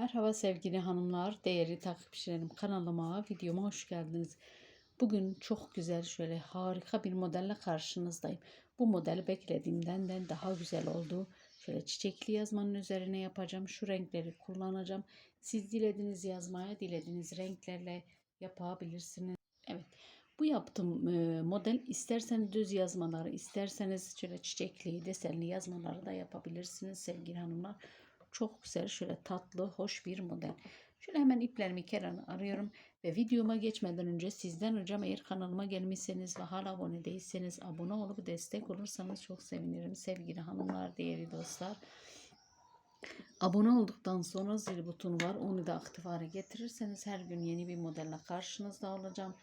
Merhaba sevgili hanımlar, değerli takipçilerim kanalıma, videoma hoş geldiniz. Bugün çok güzel şöyle harika bir modelle karşınızdayım. Bu model beklediğimden de daha güzel oldu. Şöyle çiçekli yazmanın üzerine yapacağım. Şu renkleri kullanacağım. Siz dilediğiniz yazmaya dilediğiniz renklerle yapabilirsiniz. Evet. Bu yaptığım e, model isterseniz düz yazmaları, isterseniz şöyle çiçekli, desenli yazmaları da yapabilirsiniz sevgili hanımlar. Çok güzel, şöyle tatlı, hoş bir model. Şöyle hemen iplerimi kenara arıyorum ve videoma geçmeden önce sizden ricam eğer kanalıma gelmişseniz ve hala abone değilseniz abone olup destek olursanız çok sevinirim sevgili hanımlar, değerli dostlar. Abone olduktan sonra zil butonu var. Onu da aktif hale getirirseniz her gün yeni bir modelle karşınızda olacağım.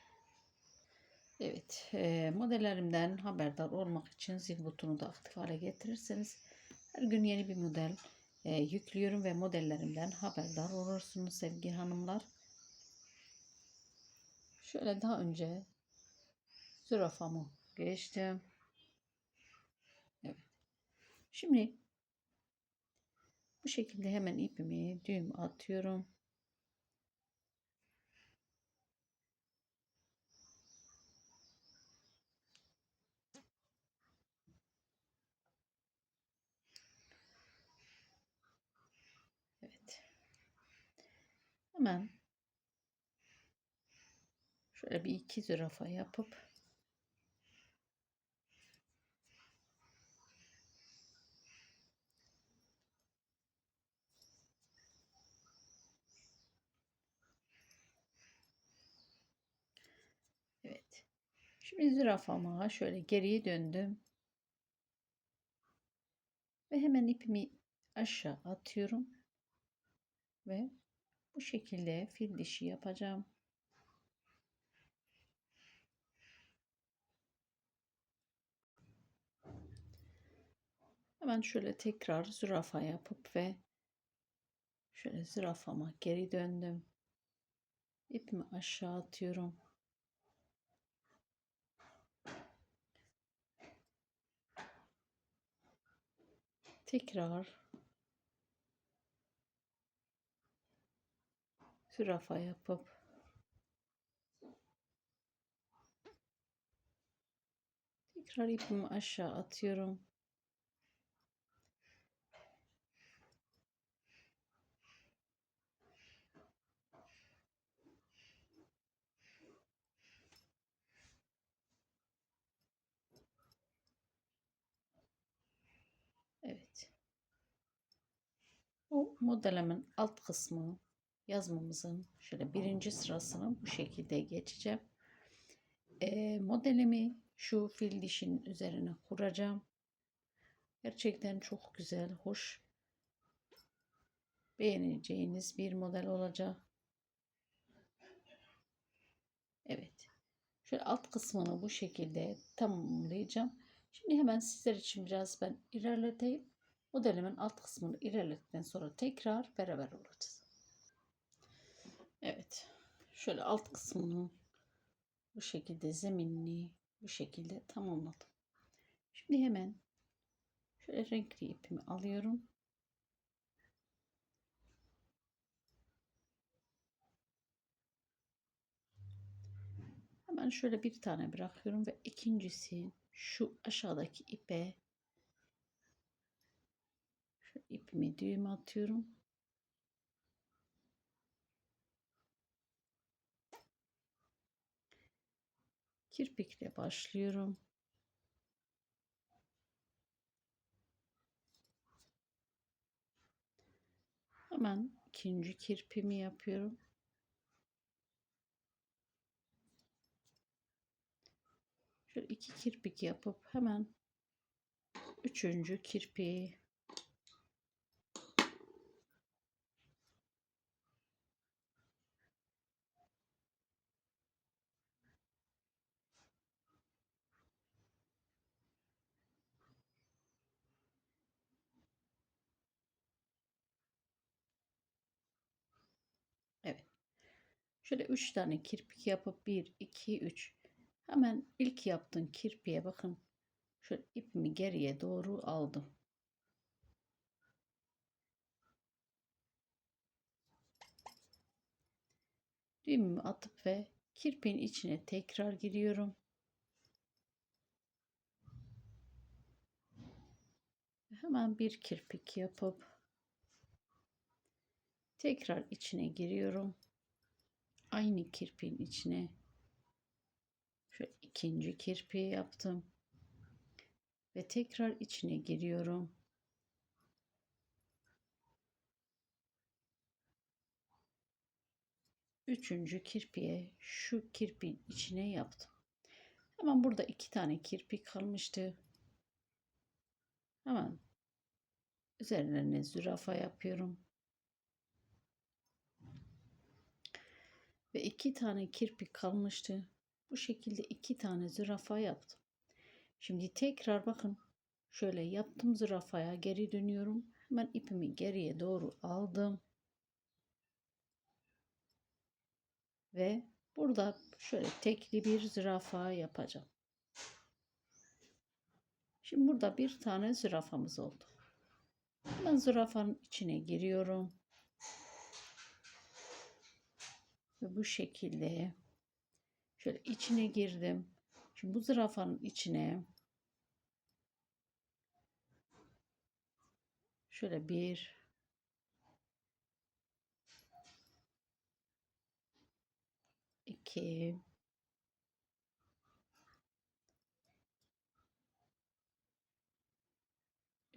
Evet, e, modellerimden haberdar olmak için zil butonu da aktif hale getirirseniz her gün yeni bir model e, yüklüyorum ve modellerimden haberdar olursunuz sevgili hanımlar. Şöyle daha önce zürafamı geçtim. Evet. Şimdi bu şekilde hemen ipimi düğüm atıyorum. Evet. Hemen şöyle bir iki zürafa yapıp Evet. Şimdi zürafama şöyle geriye döndüm. Ve hemen ipimi aşağı atıyorum. Ve bu şekilde fil dişi yapacağım. Hemen şöyle tekrar zürafa yapıp ve şöyle zürafama geri döndüm. İpimi aşağı atıyorum. Tekrar zürafa yapıp tekrar ipimi aşağı atıyorum. Evet. Bu modelimin alt kısmı yazmamızın şöyle birinci sırasını bu şekilde geçeceğim. E, modelimi şu fil dişinin üzerine kuracağım. Gerçekten çok güzel, hoş, beğeneceğiniz bir model olacak. Evet. Şöyle alt kısmını bu şekilde tamamlayacağım. Şimdi hemen sizler için biraz ben ilerleteyim. Modelimin alt kısmını ilerlettikten sonra tekrar beraber olacağız. Evet. Şöyle alt kısmını bu şekilde zeminini bu şekilde tamamladım. Şimdi hemen şöyle renkli ipimi alıyorum. Hemen şöyle bir tane bırakıyorum ve ikincisi şu aşağıdaki ipe şu ipimi düğüm atıyorum. Kirpikle başlıyorum. Hemen ikinci kirpimi yapıyorum. Şöyle iki kirpik yapıp hemen üçüncü kirpiği Evet. Şöyle 3 tane kirpik yapıp 1 2 3 hemen ilk yaptığım kirpiğe bakın. Şöyle ipimi geriye doğru aldım. Düğümümü atıp ve kirpiğin içine tekrar giriyorum. Hemen bir kirpik yapıp tekrar içine giriyorum. Aynı kirpiğin içine şu ikinci kirpiği yaptım ve tekrar içine giriyorum. Üçüncü kirpiğe şu kirpiğin içine yaptım. Hemen burada iki tane kirpik kalmıştı. Hemen üzerlerine zürafa yapıyorum. Ve iki tane kirpik kalmıştı. Bu şekilde iki tane zürafa yaptım. Şimdi tekrar bakın. Şöyle yaptım zürafaya geri dönüyorum. Hemen ipimi geriye doğru aldım. Ve burada şöyle tekli bir zürafa yapacağım. Şimdi burada bir tane zürafamız oldu. Ben zürafanın içine giriyorum. Ve bu şekilde şöyle içine girdim. Şimdi bu zürafanın içine şöyle bir iki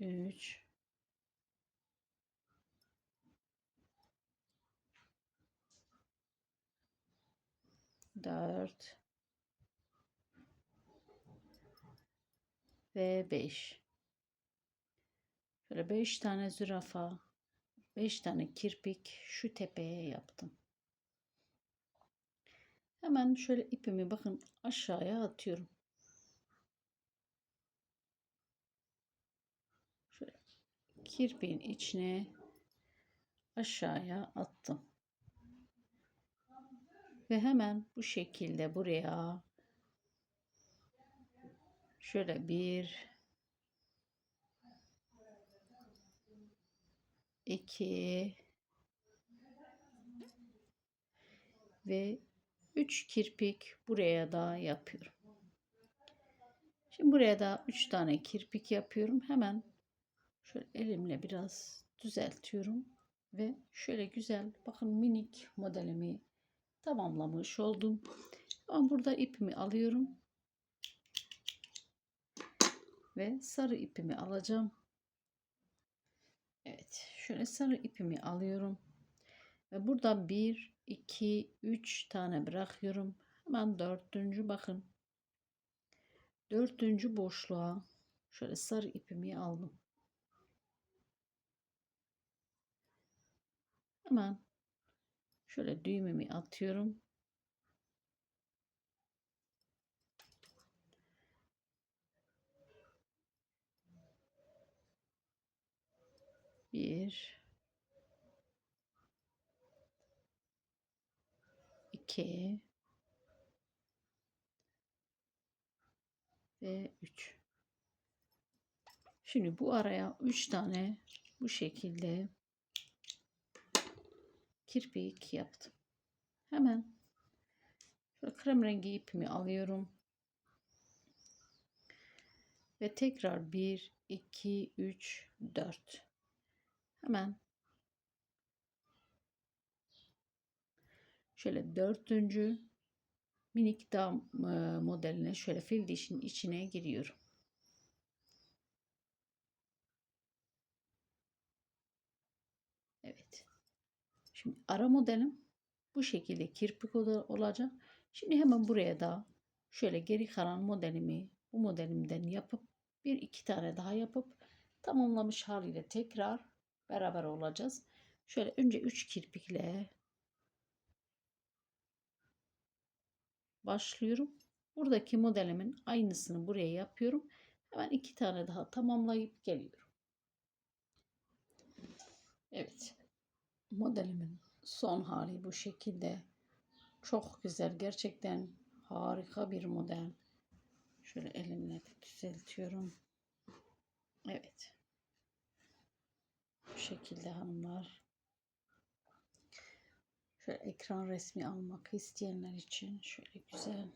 üç dört ve beş. Şöyle beş tane zürafa, beş tane kirpik şu tepeye yaptım. Hemen şöyle ipimi bakın aşağıya atıyorum. Şöyle kirpiğin içine aşağıya attım. Ve hemen bu şekilde buraya şöyle bir iki ve 3 kirpik buraya da yapıyorum. Şimdi buraya da 3 tane kirpik yapıyorum. Hemen şöyle elimle biraz düzeltiyorum ve şöyle güzel bakın minik modelimi tamamlamış oldum. Ama burada ipimi alıyorum. Ve sarı ipimi alacağım. Evet, şöyle sarı ipimi alıyorum. Ve burada 1 2 3 tane bırakıyorum. Hemen dördüncü bakın. Dördüncü boşluğa şöyle sarı ipimi aldım. Hemen şöyle düğümümü atıyorum. Bir 2 ve 3. Şimdi bu araya 3 tane bu şekilde kirpik yaptım. Hemen şöyle krem rengi ipimi alıyorum. Ve tekrar 1, 2, 3, 4. Hemen Şöyle dördüncü minik dam modeline şöyle fil dişin içine giriyorum. Evet. Şimdi ara modelim bu şekilde kirpik olacak. Şimdi hemen buraya da şöyle geri kalan modelimi bu modelimden yapıp bir iki tane daha yapıp tamamlamış haliyle tekrar beraber olacağız. Şöyle önce 3 kirpikle başlıyorum. Buradaki modelimin aynısını buraya yapıyorum. Hemen iki tane daha tamamlayıp geliyorum. Evet. Modelimin son hali bu şekilde. Çok güzel. Gerçekten harika bir model. Şöyle elimle düzeltiyorum. Evet. Bu şekilde hanımlar. Şöyle ekran resmi almak isteyenler için şöyle güzel.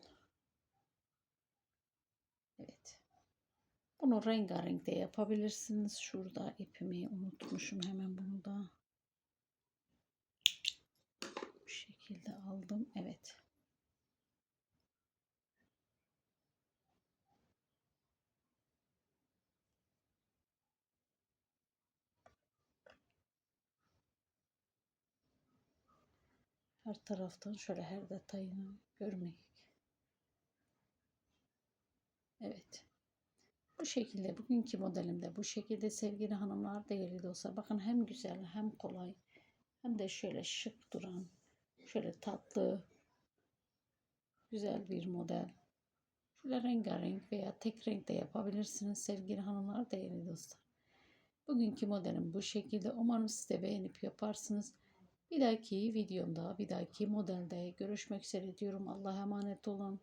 Evet. Bunu rengarenk de yapabilirsiniz. Şurada ipimi unutmuşum hemen bunu da. Bu şekilde aldım. Evet. Her taraftan şöyle her detayını görmek. Evet. Bu şekilde bugünkü modelimde bu şekilde sevgili hanımlar değerli dostlar. Bakın hem güzel hem kolay hem de şöyle şık duran şöyle tatlı güzel bir model. Şöyle rengarenk veya tek renk de yapabilirsiniz sevgili hanımlar değerli dostlar. Bugünkü modelim bu şekilde. Umarım siz de beğenip yaparsınız. Bir dahaki videomda, bir dahaki modelde görüşmek üzere diyorum. Allah'a emanet olun.